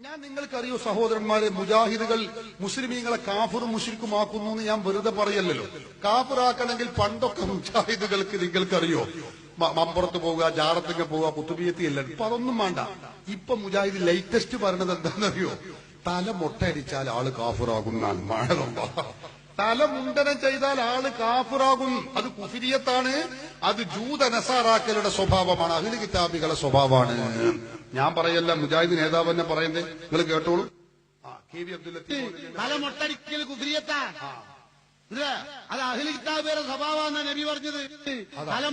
ഞാൻ നിങ്ങൾക്കറിയോ സഹോദരന്മാരെ മുജാഹിദുകൾ മുസ്ലിമീങ്ങളെ കാഫറും മുഷിരിക്കുമാക്കുന്നു എന്ന് ഞാൻ വെറുതെ പറയല്ലോ കാഫറാക്കണമെങ്കിൽ പണ്ടൊക്കെ മുജാഹിദുകൾക്ക് നിങ്ങൾക്കറിയോ? മമ്പുറത്ത് പോവുക ജാറത്തിങ്ങ പോവുക കുത്തുബിയത്തി അല്ല ഇപ്പൊ അതൊന്നും വേണ്ട. ഇപ്പൊ മുജാഹിദ് ലേറ്റസ്റ്റ് പറഞ്ഞത് എന്താണെന്നറിയോ? തല മൊട്ടയടിച്ചാൽ ആൾ കാഫറാകുന്നാണ് മഴ തല മുണ്ടനം ചെയ്താൽ ആൾ കാഫിറാകും. അത് കുഫിരിയത്താണ്. അത് ജൂത നസാറാക്കലുടെ സ്വഭാവമാണ്. അഖില കിതാബികളുടെ സ്വഭാവമാണ്. ഞാൻ പറയല്ല മുജാഹിദ് നേതാവ് തന്നെ പറയുന്നത്. നിങ്ങൾ കേട്ടോളൂ. K V Abdul. തല മുട്ടടിക്കൽ അത് അഖില കിതാബിയുടെ സ്വഭാവമാണ് നബി പറഞ്ഞത്.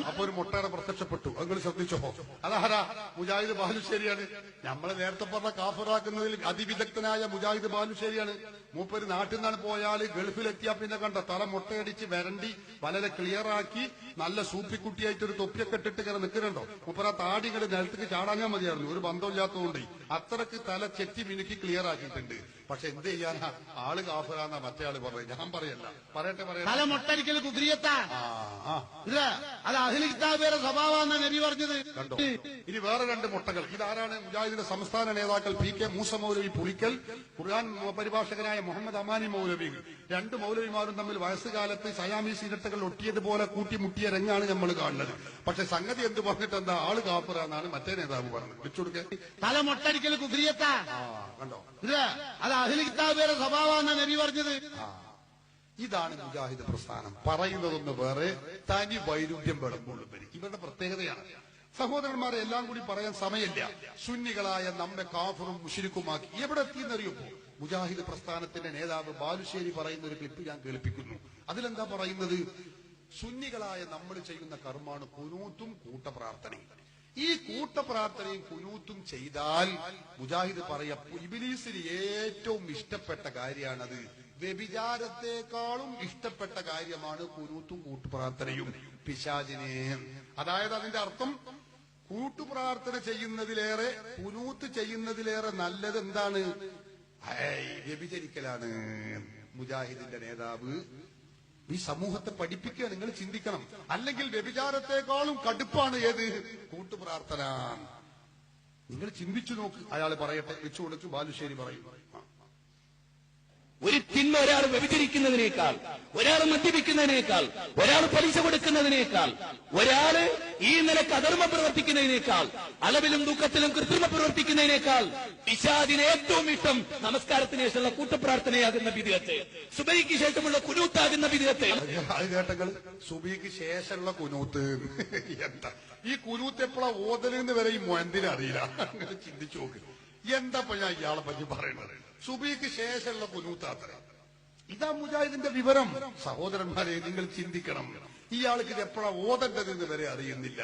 അപ്പൊ ഒരു മുട്ടയുടെ പ്രത്യക്ഷപ്പെട്ടു. നിങ്ങൾ ശ്രദ്ധിച്ചോ? അതാരാ? മുജാഹിദ് ബാലുശ്ശേരിയാണ്. നമ്മളെ നേരത്തെ പറഞ്ഞ കാഫറാക്കുന്നതിൽ അതിവിദഗ്ധനായ മുജാഹിദ് ബാലുശ്ശേരിയാണ്. മൂപ്പര് നാട്ടിൽ നിന്നാണ് പോയാൽ ഗൾഫിലെത്തിയാൽ പിന്നെ കണ്ട തല മുട്ടയടിച്ച് വരണ്ടി വളരെ ക്ലിയറാക്കി നല്ല സൂപ്പിക്കുട്ടിയായിട്ട് ഒരു തൊപ്പിയൊക്കെ ഇട്ടിട്ട് ഇങ്ങനെ നിൽക്കുന്നുണ്ടോ? മൂപ്പര താടികൾ നിലത്തേക്ക് ചാടാഞ്ഞാൽ മതിയായിരുന്നു ഒരു ബന്ധമില്ലാത്തതുകൊണ്ട് അത്രയ്ക്ക് തല ചെത്തി മിനുക്കി ക്ലിയർ ആക്കിയിട്ടുണ്ട് പക്ഷെ എന്ത് ചെയ്യാനാ? ആൾ കാഫറാന്നാ മറ്റേ ആൾ പറഞ്ഞത്. ഞാൻ പറയല്ല പറയട്ടെ തല പറയട്ടെ മൊട്ടടിക്കൽ അത് കിതാബേറെ സ്വഭാവമാണ് നബി പറഞ്ഞത്. കണ്ടോ? ഇനി വേറെ രണ്ട് മുട്ടകൾ. ഇതാരാണ് മുജാഹിദിന്റെ സംസ്ഥാന നേതാക്കൾ പി കെ മൂസ മൗലവി പുളിക്കൽ? ഖുർആൻ പരിഭാഷകനായ മുഹമ്മദ് അമാനി മൗലവി രണ്ട് മൗലവിമാരും തമ്മിൽ വയസ്സുകാലത്ത് സയാമീസ് ഇരട്ടകൾ ഒട്ടിയതുപോലെ കൂട്ടിമുട്ടിയ രംഗാണ് നമ്മൾ കാണുന്നത്. പക്ഷെ സംഗതി എന്ത് പറഞ്ഞിട്ട് എന്താ? ആൾ കാപ്പറാന്നാണ് മറ്റേ നേതാവ് പറഞ്ഞത്. വെച്ചുകൊടുക്കേ തല മൊട്ടടിക്കൽ കുതിരിയത്താ കണ്ടോ? ഇത് അത് അഹിൽ കിതാബേറെ സ്വഭാവമാണ് നബി പറഞ്ഞത്. ഇതാണ് മുജാഹിദ് പ്രസ്ഥാനം. പറയുന്നതൊന്ന് വേറെ തനി വൈരുദ്ധ്യം വിളമ്പുള്ളൂ ഇവർ. ഇവരുടെ പ്രത്യേകതയാണ്. സഹോദരന്മാരെ എല്ലാം കൂടി പറയാൻ സമയമില്ല. സുന്നികളായ നമ്മെ കാഫറും മുഷിരിക്കുമാക്കി എവിടെ എത്തിയെന്നറിയുമ്പോ മുജാഹിദ് പ്രസ്ഥാനത്തിന്റെ നേതാവ് ബാലുശ്ശേരി പറയുന്ന ഒരു ക്ലിപ്പ് ഞാൻ കേൾപ്പിക്കുന്നു. അതിലെന്താ പറയുന്നത്? സുന്നികളായ നമ്മൾ ചെയ്യുന്ന കർമാണ് കുനൂത്തും കൂട്ടപ്രാർത്ഥനയും. ഈ കൂട്ടപ്രാർത്ഥനയും കുനൂത്തും ചെയ്താൽ മുജാഹിദ് പറയാ ഏറ്റവും ഇഷ്ടപ്പെട്ട കാര്യമാണത്. വ്യഭിചാരത്തെക്കാളും ഇഷ്ടപ്പെട്ട കാര്യമാണ് കുനൂത്തും കൂട്ടുപ്രാർത്ഥനയും. പിശാചിനെ. അതായത് അതിന്റെ അർത്ഥം കൂട്ടുപ്രാർത്ഥന ചെയ്യുന്നതിലേറെ കുനൂത്ത് ചെയ്യുന്നതിലേറെ നല്ലത് എന്താണ് വ്യഭിചരിക്കലാണ് മുജാഹിദിന്റെ നേതാവ്. ഈ സമൂഹത്തെ പഠിപ്പിക്കുക നിങ്ങൾ ചിന്തിക്കണം. അല്ലെങ്കിൽ വ്യഭിചാരത്തെക്കാളും കടുപ്പാണ് ഏത്? കൂട്ടുപ്രാർത്ഥന. നിങ്ങൾ ചിന്തിച്ചു നോക്ക്. അയാൾ പറയട്ടെ വെച്ചു കൊടുക്കും ബാലുശ്ശേരി പറയും. ഒരു തിന്മ ഒരാൾ വ്യഭിചരിക്കുന്നതിനേക്കാൾ ഒരാൾ മദ്യപിക്കുന്നതിനേക്കാൾ ഒരാൾ പലിശ കൊടുക്കുന്നതിനേക്കാൾ ഒരാൾ ഈ നിലയ്ക്ക് അധർമ്മ പ്രവർത്തിക്കുന്നതിനേക്കാൾ അളവിലും ദുഃഖത്തിലും കൃത്രിമ പ്രവർത്തിക്കുന്നതിനേക്കാൾ പിശാദിന് ഏറ്റവും ഇഷ്ടം നമസ്കാരത്തിന് ശേഷമുള്ള കൂട്ടപ്രാർത്ഥനയാകുന്ന വിധേയത്തെ സുബൈക്ക് ശേഷമുള്ള കുനൂത്താകുന്ന വിധിയത്തെ അത് കേട്ടങ്ങൾ സുബിക്ക് ശേഷമുള്ള കുനൂത്ത്. എന്താ? ഈ കുനൂത്ത് എപ്പോഴാ ഓതലെന്ന് വരെ ഈ മൊയന്തിന് അറിയില്ല. അങ്ങനെ ചിന്തിച്ചു നോക്ക്. എന്താ ഞാൻ ഇയാളെ പറ്റി പറയുന്നത്? സുബൈക്ക് ശേഷമുള്ള കുനൂത്താത്ര. ഇതാ മുജാഹിദിന്റെ വിവരം. സഹോദരന്മാരെ നിങ്ങൾ ചിന്തിക്കണം. ഇയാൾക്ക് ഇത് എപ്പോഴാ ഓതേണ്ടതെന്ന് വരെ അറിയുന്നില്ല.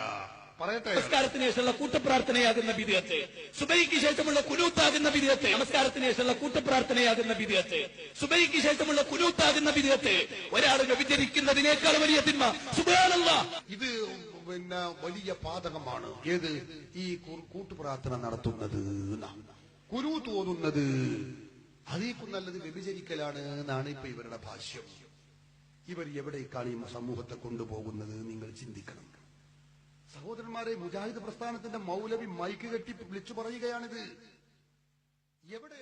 പറയട്ടെ. നമസ്കാരത്തിന് ശേഷമുള്ള കൂട്ടപ്രാർത്ഥനയാകുന്ന വിധിയത്തെ. സുബൈക്ക് ശേഷമുള്ള കുനൂത്താകുന്ന വിധിയത്തെ. നമസ്കാരത്തിന് ശേഷമുള്ള കൂട്ടപ്രാർത്ഥനയാകുന്ന വിധിയത്തെ. സുബൈക്ക് ശേഷമുള്ള കുനൂത്താകുന്ന വിധിയത്തെ. ഒരാൾ വ്യഭിചരിക്കുന്നതിനേക്കാൾ വലിയ തിന്മ. സുബാനല്ല ഇത് പിന്നെ വലിയ പാതകമാണ്. ഏത്? ഈ കൂട്ടുപ്രാർത്ഥന നടത്തുന്നത്. കുരു തോന്നുന്നത്. അതേക്കും നല്ലത് വ്യഭിചരിക്കലാണ് എന്നാണ് ഇപ്പൊ ഇവരുടെ ഭാഷ്യം. ഇവർ എവിടേക്കാണ് ഈ സമൂഹത്തെ കൊണ്ടുപോകുന്നത് നിങ്ങൾ ചിന്തിക്കണം. സഹോദരന്മാരെ മുജാഹിദ് പ്രസ്ഥാനത്തിന്റെ മൗലവി മൈക്ക് കെട്ടി വിളിച്ചു പറയുകയാണിത്. എവിടെ